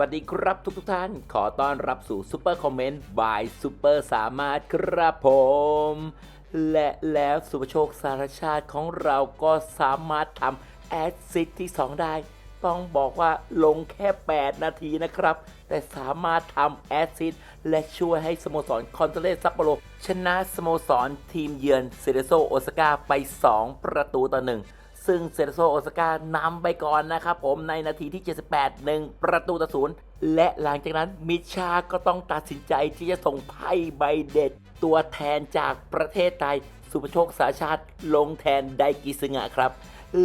วัสดีครับทุกทุกท่าน ขอต้อนรับสู่ซูเปอร์คอมเมนต์บายซูเปอร์สามารถครับผม และแล้วสุภโชคสารชาติของเราก็สามารถทำแอดซิตที่ 2 ได้ ต้องบอกว่าลงแค่ 8 นาทีนะครับ แต่สามารถทำแอดซิตและช่วยให้สโมสรคอนเทเลซัปโปโรชนะสโมสรทีมเยือนเซเรโซโอซาก้าไป 2 ประตูต่อหนึ่ง ซึ่งเซเรโซโอซาก้านำไปก่อนนะครับผมในนาทีที่ 78 1 ประตูต่อศูนย์และหลังจากนั้นมิชาก็ต้องตัดสินใจที่จะส่งไพ่ใบเด็ด ตัวแทนจากประเทศไทย สุภโชคสาชาติลงแทนไดกิซึงะครับ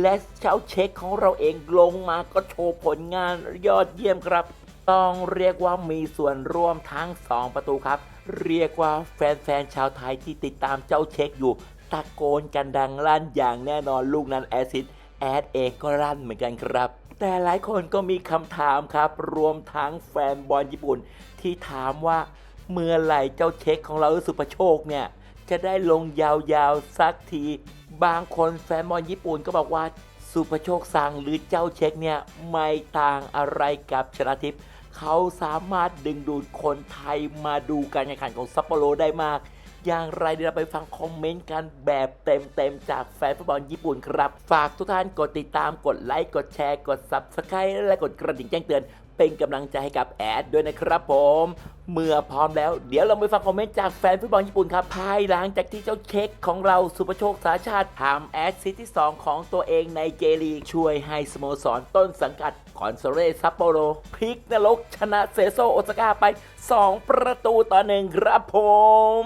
และเจ้าเช็คของเราเองลงมาก็โชว์ผลงานยอดเยี่ยมครับ ต้องเรียกว่ามีส่วนร่วมทั้ง 2 ประตูครับ เรียกว่าแฟนๆชาวไทยที่ติดตามเจ้าเช็คอยู่ ตะโกนกันดังลั่นอย่างแน่นอนลูกนั้นแอซิดแอดเองก็ลั่นเหมือนกันครับ แต่หลายคนก็มีคำถามครับ รวมทั้งแฟนบอลญี่ปุ่น ที่ถามว่าเมื่อไหร่เจ้าเช็คของเราสุภโชคเนี่ย จะได้ลงยาวๆสักที บางคนแฟนบอลญี่ปุ่นก็บอกว่าสุภโชคสังหรือเจ้าเช็คเนี่ยไม่ต่างอะไรกับชนะทิพย์เขาสามารถดึงดูดคนไทยมาดูการแข่งขันของซัปโปโรได้มาก อย่างไรเดี๋ยวเราไปฟังคอมเมนต์กันแบบเต็มๆจากแฟนฟุตบอลญี่ปุ่นครับ ฝากทุกท่านกดติดตามกดไลค์กดแชร์กด Subscribe และกดกระดิ่งแจ้งเตือน เป็นกำลังใจให้กับแอดด้วยนะครับผม เมื่อพร้อมแล้วเดี๋ยวเราไปฟังคอมเมนต์จากแฟนฟุตบอลญี่ปุ่นครับภายหลังจากที่เจ้าเช็คของเราสุภโชคสาชาติทำแอดซิตที่ 2 ของตัวเองในเจลีกช่วยให้สโมสรต้นสังกัดคอนโซเรซัปโปโรพลิกนรกชนะเซโซโอซาก้าไป 2 ประตูต่อหนึ่งครับผม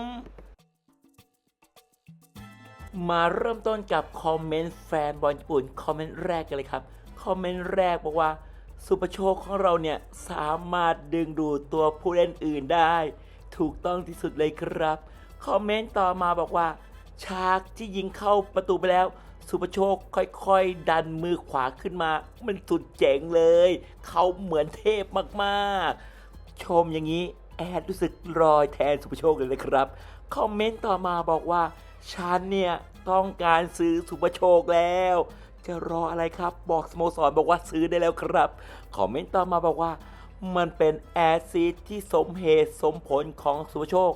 มาเริ่มต้นกับคอมเมนต์แฟนบอลญี่ปุ่นคอมเมนต์แรกกันเลยครับ คอมเมนต์แรกบอกว่า สุปโชคของเราเนี่ย สามารถดึงดูดตัวผู้เล่นอื่นได้ ถูกต้องที่สุดเลยครับ คอมเมนต์ต่อมาบอกว่าชากที่ยิงเข้าประตูไปแล้ว สุปโชคค่อยๆ ดันมือขวาขึ้นมา มันสุดเจ๋งเลย เขาเหมือนเทพมากๆ ชมอย่างนี้แอดรู้สึกรอยแทนสุภโชคเลยนะครับ คอมเมนต์ต่อมาบอกว่า ฉันเนี่ยต้องการซื้อสุภโชคแล้ว จะรออะไรครับ บอกสโมสรบอกว่าซื้อได้แล้วครับ คอมเมนต์ต่อมาบอกว่า มันเป็นแอซีดที่สมเหตุสมผลของสุภโชค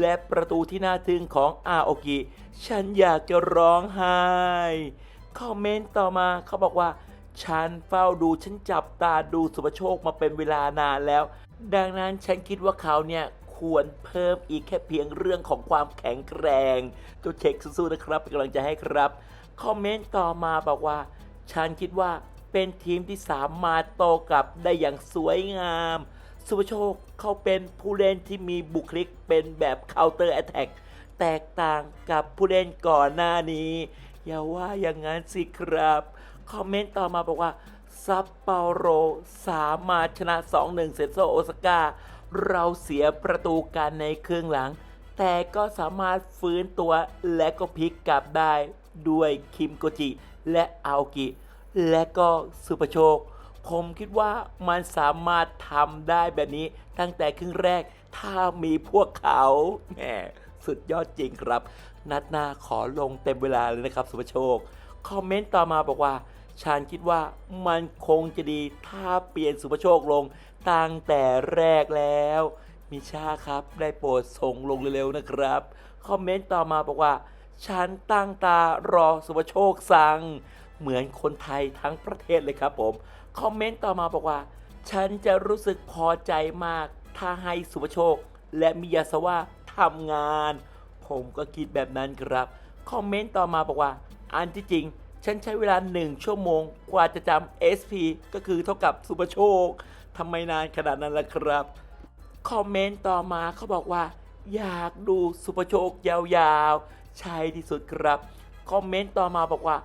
และประตูที่น่าทึ่งของอาโอกิ ฉันอยากจะร้องไห้ คอมเมนต์ต่อมาเขาบอกว่า ฉันเฝ้าดูฉันจับตาดูสุภโชคมาเป็นเวลานานแล้ว ดังนั้นฉันคิดว่าเขาเนี่ย ควรเพิ่มอีกแค่เพียงเรื่องของความแข็งแกร่งตัวเช็คสู้ๆนะครับเป็นกำลังใจให้ครับ คอมเมนต์ต่อมาบอกว่า ฉันคิดว่าเป็นทีมที่สามารถโตกลับได้อย่างสวยงามสุภโชคเขาเป็นผู้เล่นที่มีบุคลิกเป็นแบบเคาน์เตอร์แอตแทกแตกต่างกับผู้เล่นก่อนหน้านี้ อย่าว่าอย่างนั้นสิครับ คอมเมนต์ต่อมาบอกว่าซัปเปาโรสามารถชนะ 2-1 เซตโซโอซาก้า เราเสียประตูกันในครึ่งหลัง แต่ก็สามารถฟื้นตัวและก็พลิกกลับได้ด้วยคิมโกจิ และอากิ และก็สุปโชค ผมคิดว่ามันสามารถทำได้แบบนี้ตั้งแต่ครึ่งแรกถ้ามีพวกเขาแหมสุดยอดจริงครับ นัดหน้าขอลงเต็มเวลาเลยนะครับ สุภโชค คอมเมนต์ต่อมาบอกว่า ฉันคิดว่ามันคงจะดีถ้าเปลี่ยนสุภโชคลงตั้งแต่แรกแล้ว มิชาครับได้โปรดส่งลงเร็วๆนะครับ คอมเมนต์ต่อมาบอกว่า ฉันตั้งตารอสุภโชคสั่ง เหมือนคนไทยทั้งประเทศเลยครับผม คอมเมนต์ต่อมาบอกว่า ฉันจะรู้สึกพอใจมาก ถ้าให้สุภโชค และมิยาสวะทำงาน ผมก็คิดแบบนั้นครับ คอมเมนต์ต่อมาบอกว่า อันที่จริง ฉันใช้เวลา 1 ชั่วโมงกว่าจะจำ SP ก็คือเท่ากับสุภโชคทำไมนานขนาดนั้นล่ะครับ คอมเมนต์ต่อมาเขาบอกว่า อยากดูสุภโชคยาวๆ ใช่ที่สุดครับ คอมเมนต์ต่อมาบอกว่า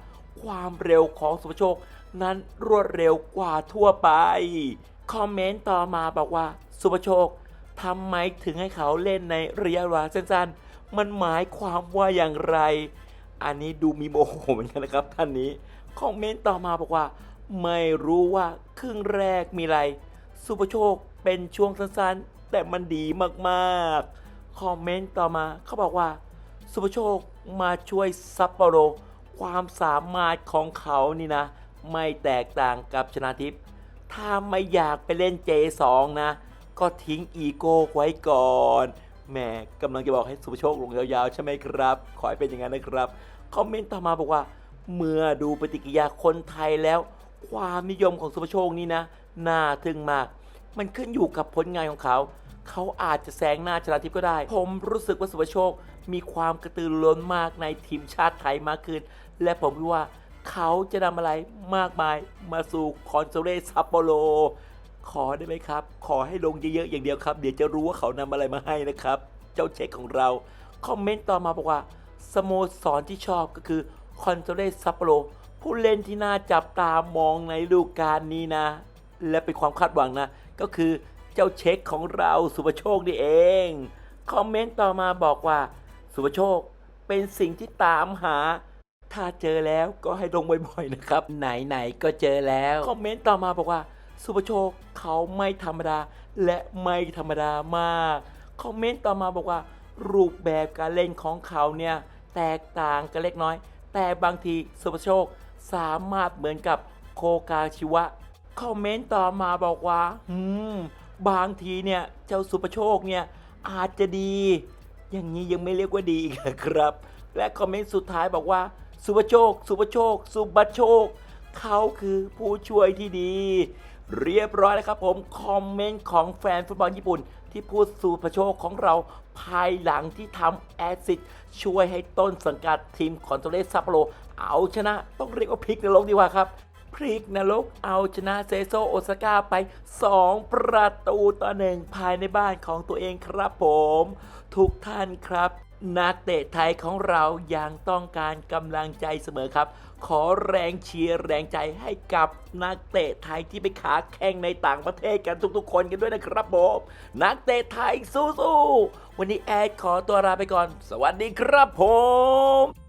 ความเร็วของสุภโชคนั้นรวดเร็วกว่าทั่วไป คอมเมนต์ต่อมาบอกว่า สุภโชคทำไมถึงให้เขาเล่นในระยะเวลาสั้นๆ มันหมายความว่าอย่างไร อันนี้ดูมีโมโหเหมือนกันนะครับท่านนี้ คอมเมนต์ต่อมาบอกว่า ไม่รู้ว่าครึ่งแรกมีอะไร สุภโชคเป็นช่วงสั้นๆ แต่มันดีมากๆ คอมเมนต์ต่อมาเขาบอกว่า สุภโชคมาช่วยซัปโปโร ความสามารถของเขานี่นะ ไม่แตกต่างกับชนาทิพย์ถ้าไม่อยากไปเล่น J2 นะ ก็ทิ้งอีโก้ไว้ก่อน แหมกำลังจะบอกให้สุภโชคลงยาวๆ ใช่ไหมครับ ขอให้เป็นอย่างนั้นนะครับ คอมเมนต์ต่อมาบอกว่า เมื่อดูปฏิกิริยาคนไทยแล้ว ความนิยมของสุภโชคนี่นะ น่าทึ่งมาก มันขึ้นอยู่กับผลงานของเขา เขาอาจจะแซงหน้าชนาทิพย์ก็ได้ ผมรู้สึกว่าสุภโชค มีความกระตือรือร้นมากในทีมชาติไทยมากขึ้น และผมคิดว่าเขาจะนำอะไรมากมายมาสู่คอนโซเลซัปโปโร ขอได้ไหมครับ ขอให้ลงเยอะๆอย่างเดียวครับ เดี๋ยวจะรู้ว่าเขานำอะไรมาให้นะครับ เจ้าเช็คของเรา คอมเมนต์ต่อมาบอกว่าสโมสรที่ชอบก็คือคอนโซเลซัปโปโรผู้เล่นที่น่าจับตามองในฤดูกาลนี้นะ และเป็นความคาดหวังนะ ก็คือเจ้าเช็คของเราสุภโชคนี่เอง คอมเมนต์ต่อมาบอกว่า สุภโชคเป็นสิ่งที่ตามหา ถ้าเจอแล้วก็ให้ลงบ่อยๆนะครับ ไหนๆก็เจอแล้ว คอมเมนต์ต่อมาบอกว่า สุภโชคเขาไม่ธรรมดา และไม่ธรรมดามาก คอมเมนต์ต่อมาบอกว่า รูปแบบการเล่นของเขาเนี่ย แตกต่างกันเล็กน้อย แต่บางทีสุภโชคสามารถเหมือนกับโคกาชิวะ คอมเมนต์ต่อมาบอกว่าอืมบางทีเนี่ย เจ้าสุภโชคเนี่ย อาจจะดี อย่างนี้ยังไม่เรียกว่าดีอีกครับ และคอมเมนต์สุดท้ายบอกว่า สุภโชค สุภโชค สุภโชค เขาคือผู้ช่วยที่ดี เรียบร้อยแล้วครับผม คอมเมนต์ของแฟนฟุตบอลญี่ปุ่น ที่พูดสุภโชคของเราภายหลังที่ทำแอซิดช่วยให้ต้นสังกัดทีมคอนโทรเลสซัปโปโรเอาชนะต้องเรียกว่าพลิกนรกดีกว่าครับพริกนรกเอาชนะเซโซโอซาก้าไป 2 ประตูต่อหนึ่งภายในบ้านของตัวเองครับผม ทุกท่านครับ นักเตะไทยของเรายังต้องการกำลังใจเสมอครับ ขอแรงเชียร์แรงใจให้กับนักเตะไทยที่ไปขาแข่งในต่างประเทศกันทุกๆ คนกันด้วยนะครับผมนักเตะไทยสู้ๆวันนี้แอดขอตัวลาไปก่อน สวัสดีครับผม